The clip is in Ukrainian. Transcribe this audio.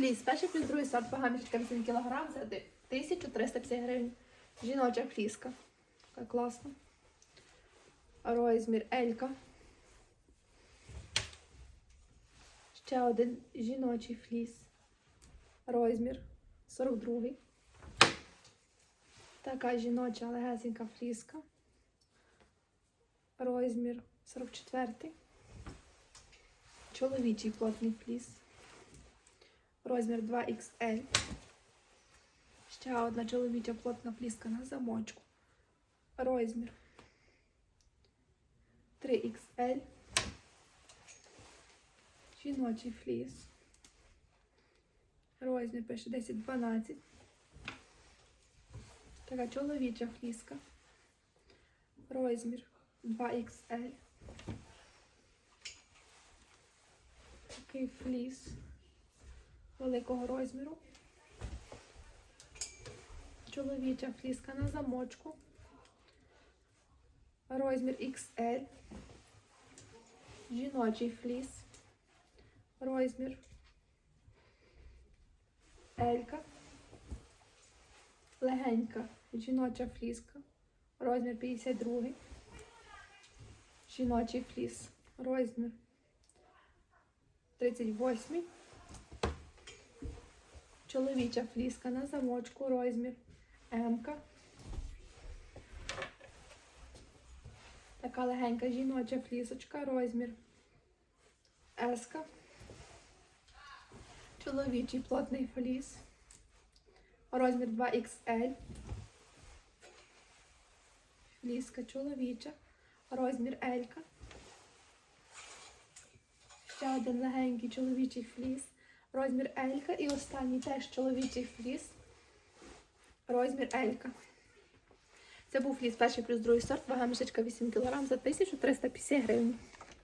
Фліс, перший плюс другий сорт, вага мішечка 8 кг за 1350 гривень. Жіноча фліска. Така класна. Розмір Елька. Ще один жіночий фліс. Розмір 42. Така жіноча легесенька фліска. Розмір 44. Чоловічий плотний фліс. Розмір 2XL. Ще одна чоловіча плотна фліска на замочку. Розмір 3XL. Жіночий фліс. Розмір пише 10-12. Така чоловіча фліска. Розмір 2XL. Такий фліс великого розміру. Чоловіча фліска на замочку. Розмір XL. Жіночий фліс. Розмір Елька. Легенька жіноча фліска. Розмір 52. Жіночий фліс. Розмір 38. Чоловіча фліска на замочку. Розмір М. Така легенька жіноча флісочка. Розмір С. Чоловічий плотний фліс. Розмір 2XL. Фліска чоловіча. Розмір L. Ще один легенький чоловічий фліс. Розмір Елька. І останній теж чоловічий фліс. Розмір Елька. Це був фліс перший плюс другий сорт. Вага мішечка 8 кг за 1350 гривень.